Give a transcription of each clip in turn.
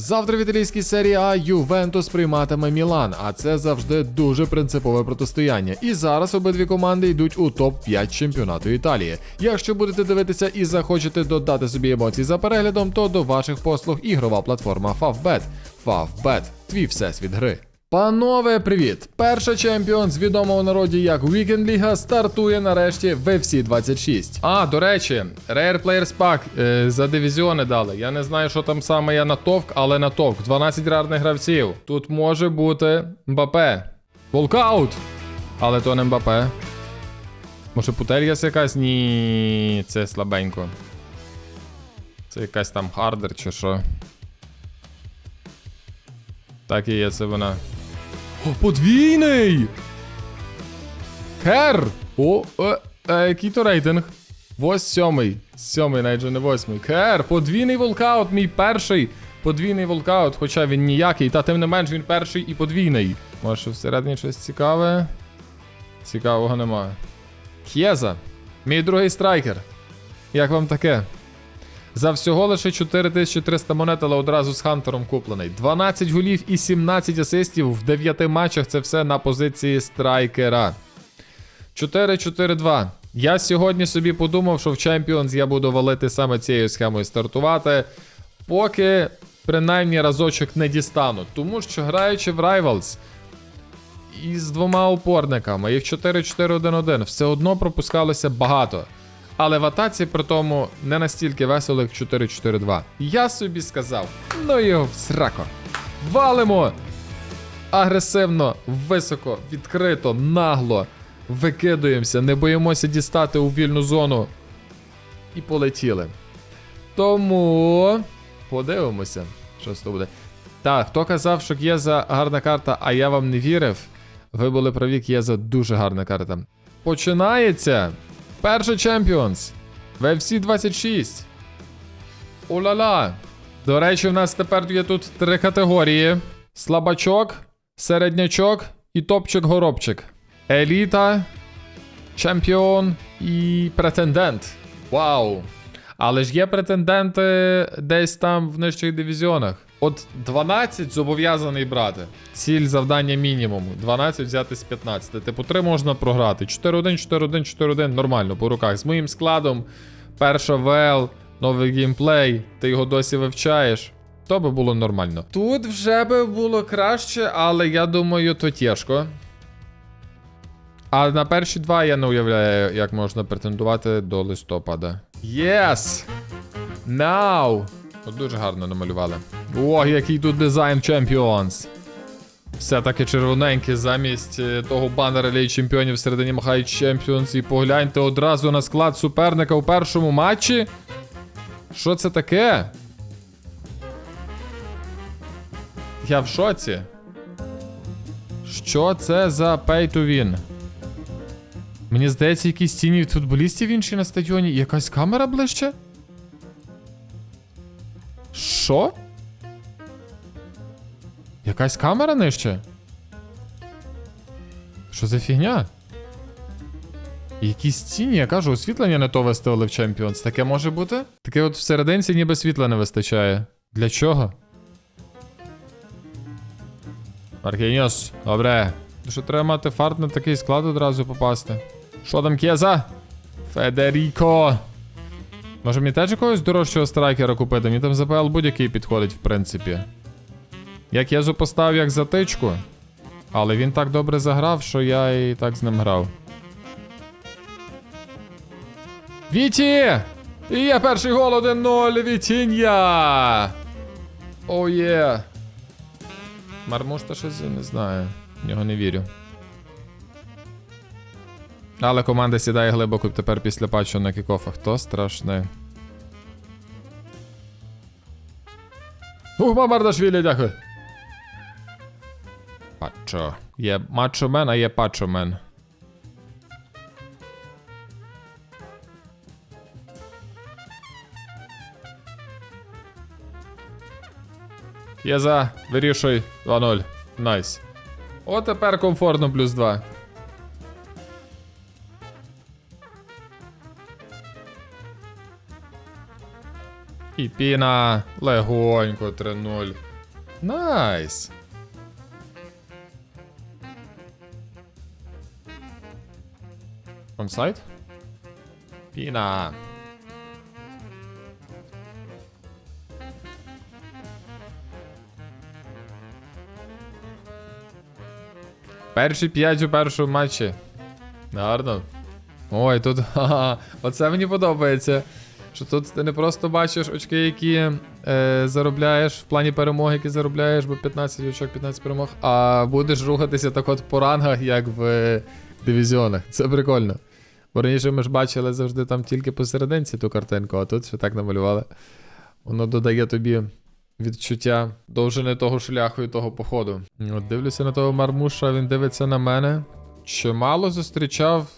Завтра в італійській серії А Ювентус прийматиме Мілан, а це завжди дуже принципове протистояння. І зараз обидві команди йдуть у топ-5 чемпіонату Італії. Якщо будете дивитися і захочете додати собі емоцій за переглядом, то до ваших послуг ігрова платформа Favbet. Favbet – твій всесвіт гри. Панове, привіт! Перша чемпіон з відомого народі як Weekend Ліга стартує нарешті в FC 26. А, до речі, Rare Players Pack е, за дивізіони дали. Я не знаю, що там саме я натовк, але натовк. 12 рарних гравців. Тут може бути Мбапе. Волкаут! Але то не Мбапе. Може Путельяс якась? Ні, це слабенько. Це якась там хардер чи що. Так і є, це вона. О, подвійний! Хер! О, е, е, який то рейтинг? Ось сьомий. Сьомий, навіть не восьмий. Хер! Подвійний волкаут, мій перший. Подвійний волкаут, хоча він ніякий, та тим не менш він перший і подвійний. Може, всередині щось цікаве? Цікавого немає. К'єза. Мій другий страйкер. Як вам таке? За всього лише 4300 монет, але одразу з Хантером куплений. 12 голів і 17 асистів в 9 матчах. Це все на позиції страйкера. 4-4-2. Я сьогодні собі подумав, що в Champions я буду валити саме цією схемою стартувати, поки принаймні разочок не дістану. Тому що граючи в Rivals із двома опорниками і в 4-4-1-1 все одно пропускалося багато. Але в атаці при тому не настільки весело, як 4-4-2. Я собі сказав, ну його в срако. Валимо! Агресивно, високо, відкрито, нагло. Викидуємося, не боїмося дістати у вільну зону. І полетіли. Тому подивимося, що з того буде. Так, хто казав, що К'єза гарна карта, а я вам не вірив. Ви були праві, К'єза дуже гарна карта. Починається. Перший Чемпіонс. В FC 26. Ула-ла. До речі, в нас тепер є тут три категорії: слабачок, середнячок і топчик-горобчик. Еліта, чемпіон і претендент. Вау! Але ж є претенденти десь там в нижчих дивізіонах. От 12 зобов'язаний брати. Ціль завдання мінімум. 12 взяти з 15. Типу 3 можна програти. 4-1, 4-1, 4-1 нормально по руках. З моїм складом. Перша ВЛ, новий геймплей, ти його досі вивчаєш. То би було нормально. Тут вже би було краще, але я думаю, то тяжко. А на перші два я не уявляю, як можна претендувати до листопада. Yes! Now! От дуже гарно намалювали. О, який тут дизайн Champions. Все таки червоненьке замість е, того банера Ліги Чемпіонів всередині махають Champions. І погляньте одразу на склад суперника у першому матчі. Що це таке? Я в шоці. Що це за pay to win? Мені здається, якісь тіні від футболістів інші на стадіоні. Якась камера ближче? Що? Якась камера нижче? Що за фігня? Якісь тіні, я кажу, освітлення не то виставили в Champions. Таке може бути? Таке от всерединці ніби світла не вистачає. Для чого? Маркініос, добре. Що треба мати фарт на такий склад одразу попасти? Що там Кєза? Федеріко. Може мені теж якогось дорожчого страйкера купити? Мені там ЗПЛ будь-який підходить, в принципі. Я Кєзу поставив як затичку. Але він так добре заграв, що я і так з ним грав. Віті! І є перший гол 1-0 Вітіння! О є! Мармуш та щось не знаю. В нього не вірю. Але команда сідає глибоко тепер після патчу на кікофах. То страшне. Ух, Мамардашвілі, дякую. Пачо. Є мачомен, а є пачомен. Є за, вирішуй 2-0. Найс. О, тепер комфортно плюс 2. І піна легонько 3-0. Найс. Онсайд? Піна. Перші п'ять у першому матчі. Гарно. Ой, тут. Ха-ха, оце мені подобається. Що тут ти не просто бачиш очки, які е, заробляєш в плані перемоги, які заробляєш, бо 15 очок, 15 перемог, а будеш рухатися так от по рангах, як в е, дивізіонах. Це прикольно. Бо раніше ми ж бачили завжди там тільки посерединці ту картинку, а тут ще так намалювали. Воно додає тобі відчуття довжини того шляху і того походу. От дивлюся на того мармуша, він дивиться на мене. Чимало зустрічав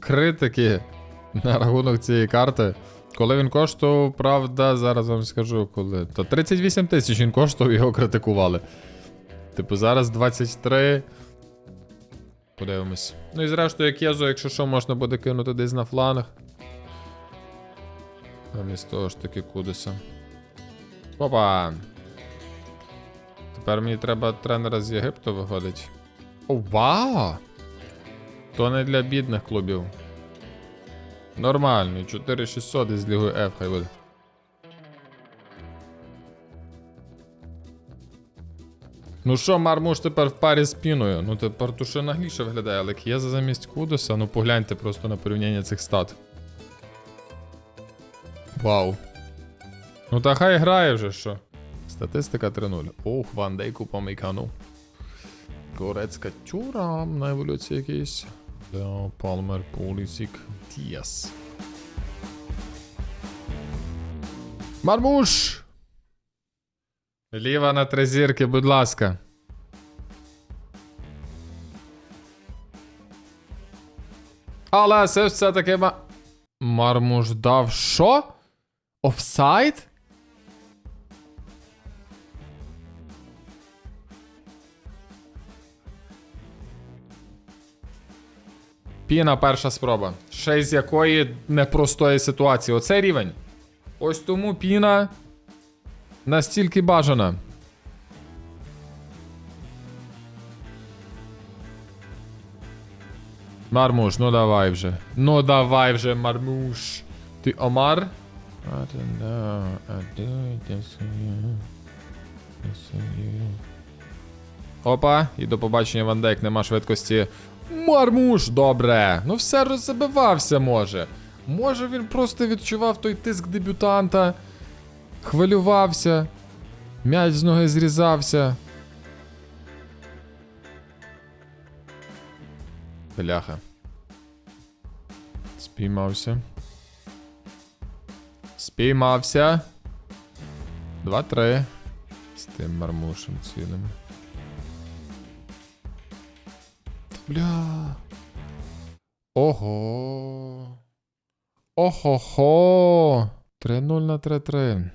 критики на рахунок цієї карти. Коли він коштував, правда, зараз вам скажу, коли. То 38 тисяч він коштував, його критикували. Типу, зараз 23. Подивимось. Ну і зрештою, Кезу, якщо що, можна буде кинути десь на фланг. Замість того ж таки кудеса. Опа! Тепер мені треба тренера з Єгипту виходить. О, вау! То не для бідних клубів. Нормально, 4600 із Лігою F хай буде. Ну що, Мармуш тепер в парі з піною. Ну тепер туше нагліше виглядає, але К'єза замість Кудоса, ну погляньте просто на порівняння цих стат. Вау. Ну та хай грає вже що. Статистика 3-0. Ох, Ван Дейку помиканув. Горецька тюра на еволюції якийсь. Лео Палмер, Пулісік, Діас. Мармуш! Ліва на три зірки, будь ласка. Але це все-таки ма... Мармуш дав що? Офсайд? Піна перша спроба. Ще з якої непростої ситуації. Оце рівень. Ось тому піна настільки бажана. Мармуш, ну давай вже. Ну давай вже, Мармуш. Ти Омар? Опа, і до побачення Ван Дейк, нема швидкості. Мармуш, добре. Ну все роззабивався, може. Може він просто відчував той тиск дебютанта, хвилювався, м'яч з ноги зрізався. Бляха. Спіймався. Спіймався. Два-три. З тим мармушем цілим. Бля. Ого. Охо-хо. 3-0 на 3-3.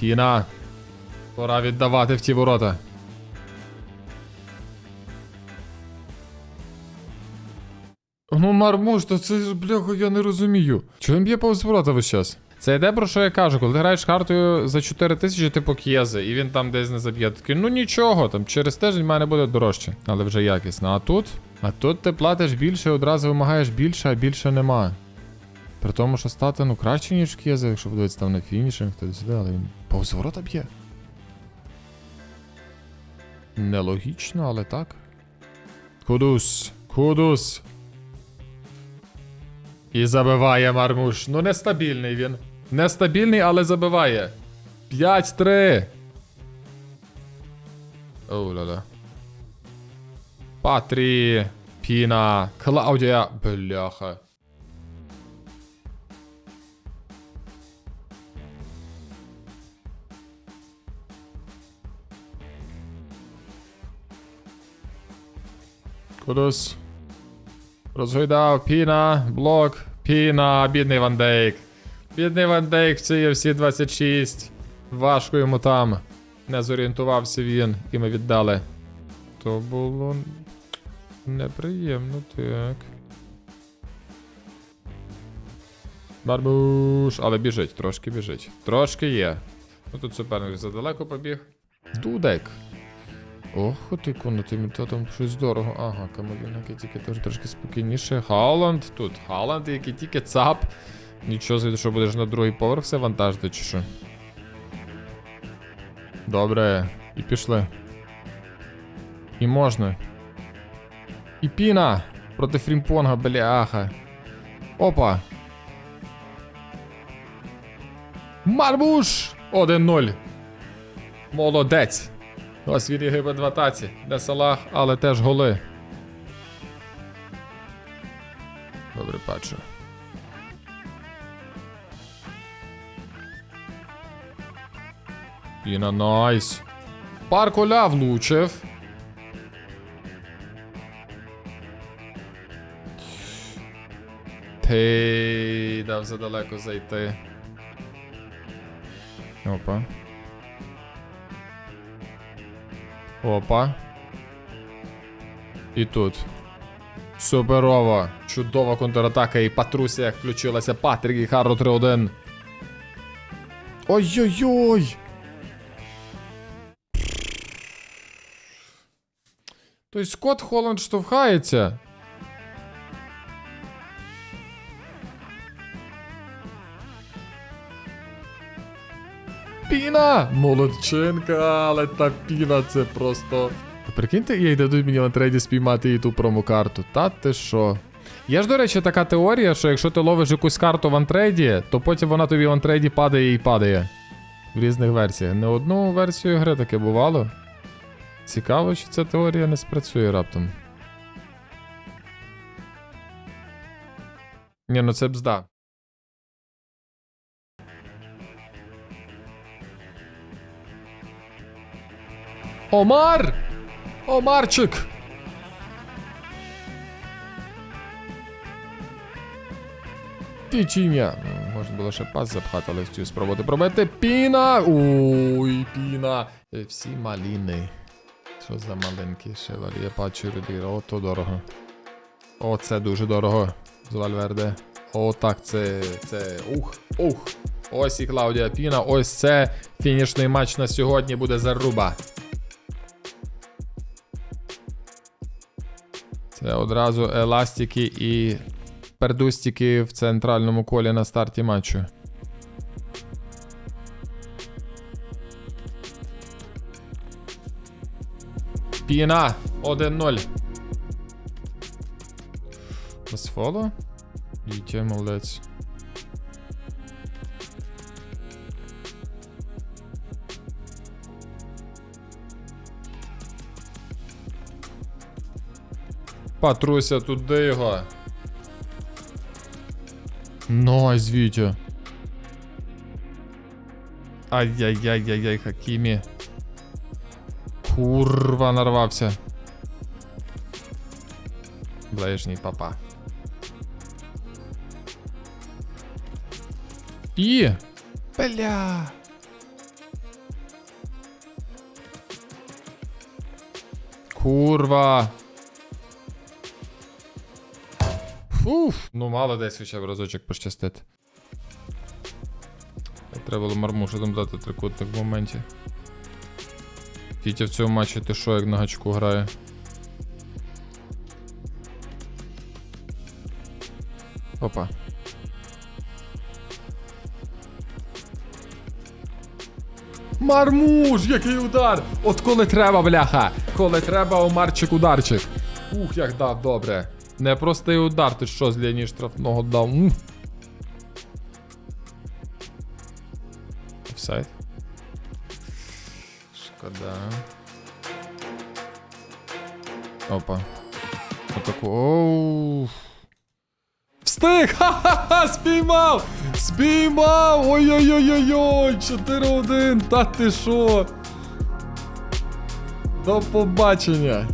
Піна. Пора віддавати в ті ворота. Ну, мармуш, то це бляха, я не розумію. Чого він б'є повз ворота весь час? Це йде про що я кажу, коли ти граєш картою за 4 тисячі, типу К'єзи, і він там десь не заб'є. Такий, ну нічого, там через тиждень в мене буде дорожче, але вже якісно. А тут? А тут ти платиш більше, одразу вимагаєш більше, а більше нема. При тому, що стати ну краще, ніж К'єзи, якщо подивитися там на фінішинг, то сюди, але він повз ворота б'є. Нелогічно, але так. Кудус, кудус. І забиває Мармуш. Ну, нестабільний він. Нестабільний, але забиває. 5-3. Оу ла-ла. Патрі. Піна. Клаудія. Бляха. Кудус. Розгойдав, Піна, блок, Піна, бідний Ван Дейк. Бідний Ван Дейк в цій всі 26. Важко йому там. Не зорієнтувався він, і ми віддали. То було неприємно, так. Барбуш. Але біжить, трошки біжить. Трошки є. Ну тут суперник задалеко побіг. Дудек. Ох, ти кону, ти то там щось дорого. Ага, камовінки тільки теж трошки спокійніше. Халанд тут. Халанд, який тільки цап. Нічого собі, що будеш на другий поверх все вантажити, чи що? Добре, і пішли. І можна. І піна проти Фрімпонга, бляха. Опа. Марбуш! 1-0. Молодець. Ось від Єгипет в атаці. Не Салах, але теж голи. Добре, бачу. Піна найс. Парколя влучив. Ти дав задалеко зайти. Опа. Опа. І тут. Суперово. Чудова контратака і Патрусія включилася. Патрік і Харро 3-1. Ой-ой-ой! Тобто Скотт Холланд штовхається. Піна! Молодчинка, але та піна це просто. Прикиньте, їй дадуть мені на трейді спіймати її ту промокарту. Та ти що? Є ж, до речі, така теорія, що якщо ти ловиш якусь карту в антрейді, то потім вона тобі в антрейді падає і падає. В різних версіях. Не одну версію гри таке бувало. Цікаво, чи ця теорія не спрацює раптом. Ні, ну це бзда. Омар! Омарчик! Пічіння. Ну, Можна було ще пас запхати, але хотів спробувати пробити. Піна! Ой, піна! Всі маліни. Що за маленькі шевалі? Я бачу Рюдіра. О, то дорого. О, це дуже дорого. З Вальверде. О, так, це. це. Ух, ух. Ось і Клаудія Піна. Ось це фінішний матч на сьогодні буде заруба. Це одразу еластики і пердустики в центральному колі на старті матчу. Піна 1-0. Без фоло? Вітя, молодець. Патруся, туди його. Найс, Вітя. Ай-яй-яй-яй-яй, Хакімі. Курва, нарвався. Ближній папа. І. Бля. Курва. Фуф. Ну, мало десь хоча б разочок пощастити. Треба було мармушу там дати трикутник в моменті. Тітя в цьому матчі ти що, як на гачку грає? Опа. Мармуш, який удар! От коли треба, бляха! Коли треба, Омарчик ударчик. Ух, як дав, добре. Непростий удар, ти що з лінії штрафного дав? Офсайд. Шкода. Опа. Отаку. Оу. Встиг! Ха-ха-ха! Спіймав! Спіймав! Ой-ой-ой-ой-ой! 4-1! Та ти що? До побачення!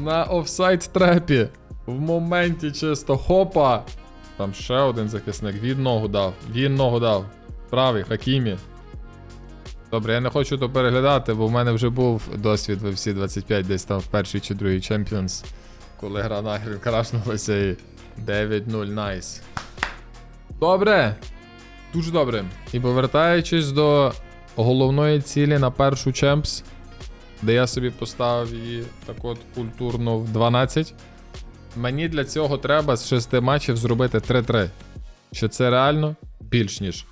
На офсайд трепі. В моменті чисто хопа. Там ще один захисник. Він ногу дав. Він ногу дав. Правий, Хакімі. Добре, я не хочу то переглядати, бо в мене вже був досвід в FC 25 десь там в першій чи другій Champions. Коли гра нахрен крашнулася і 9-0 найс. Добре. Дуже добре. І повертаючись до головної цілі на першу чемпс, де я собі поставив її так от культурно в 12. Мені для цього треба з 6 матчів зробити 3-3. Що це реально більш ніж.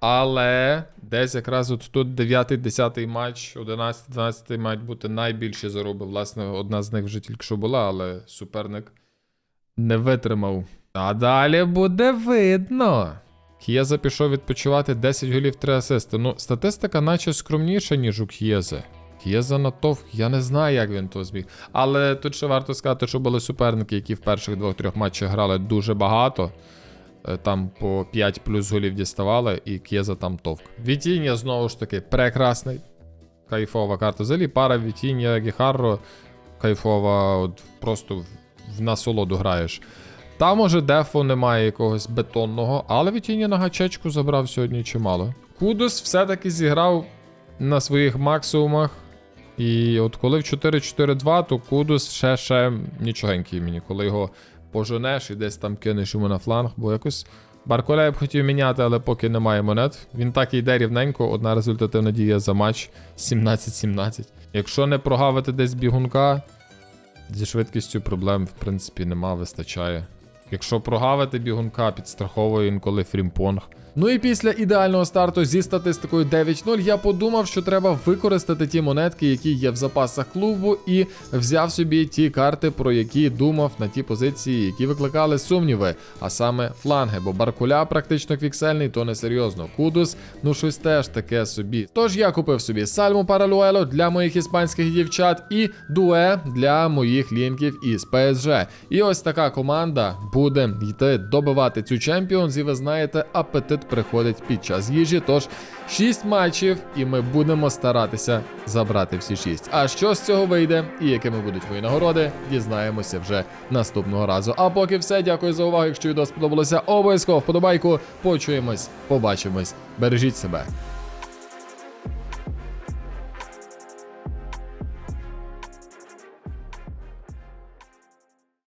Але десь якраз от тут 9, 10 матч, 11, 12 мають бути найбільші заруби. Власне, одна з них вже тільки що була, але суперник не витримав. А далі буде видно. К'єза пішов відпочивати 10 голів 3 асисти. Ну, статистика наче скромніша, ніж у К'єзи. К'єза натовк, я не знаю, як він то зміг. Але тут ще варто сказати, що були суперники, які в перших двох-трьох матчах грали дуже багато. Е, Там по 5 плюс голів діставали, і К'єза там товк. Вітіння знову ж таки прекрасний. Кайфова карта. Взагалі пара Вітіння Гіхарро. Кайфова, от просто в, насолоду граєш. Там уже дефу немає якогось бетонного, але Вітіння на гачечку забрав сьогодні чимало. Кудус все-таки зіграв на своїх максимумах. І от коли в 4-4-2, то Кудус ще ще нічогенький мені. Коли його поженеш і десь там кинеш йому на фланг, бо якось Барколя я б хотів міняти, але поки немає монет. Він так і йде рівненько, одна результативна дія за матч 17-17. Якщо не прогавити десь бігунка, зі швидкістю проблем, в принципі, нема, вистачає. Якщо прогавити бігунка, підстраховує інколи фрімпонг. Ну і після ідеального старту зі статистикою 9-0 я подумав, що треба використати ті монетки, які є в запасах клубу, і взяв собі ті карти, про які думав на ті позиції, які викликали сумніви, а саме фланги, бо Баркуля практично квіксельний, то не серйозно. Кудус, ну щось теж таке собі. Тож я купив собі Сальму Паралуело для моїх іспанських дівчат і Дуе для моїх лінків із ПСЖ. І ось така команда буде йти добивати цю Champions, і ви знаєте, апетит приходить під час їжі. Тож 6 матчів, і ми будемо старатися забрати всі 6. А що з цього вийде і якими будуть мої нагороди, дізнаємося вже наступного разу. А поки все, дякую за увагу. Якщо відео сподобалося, обов'язково вподобайку. Почуємось, побачимось. Бережіть себе.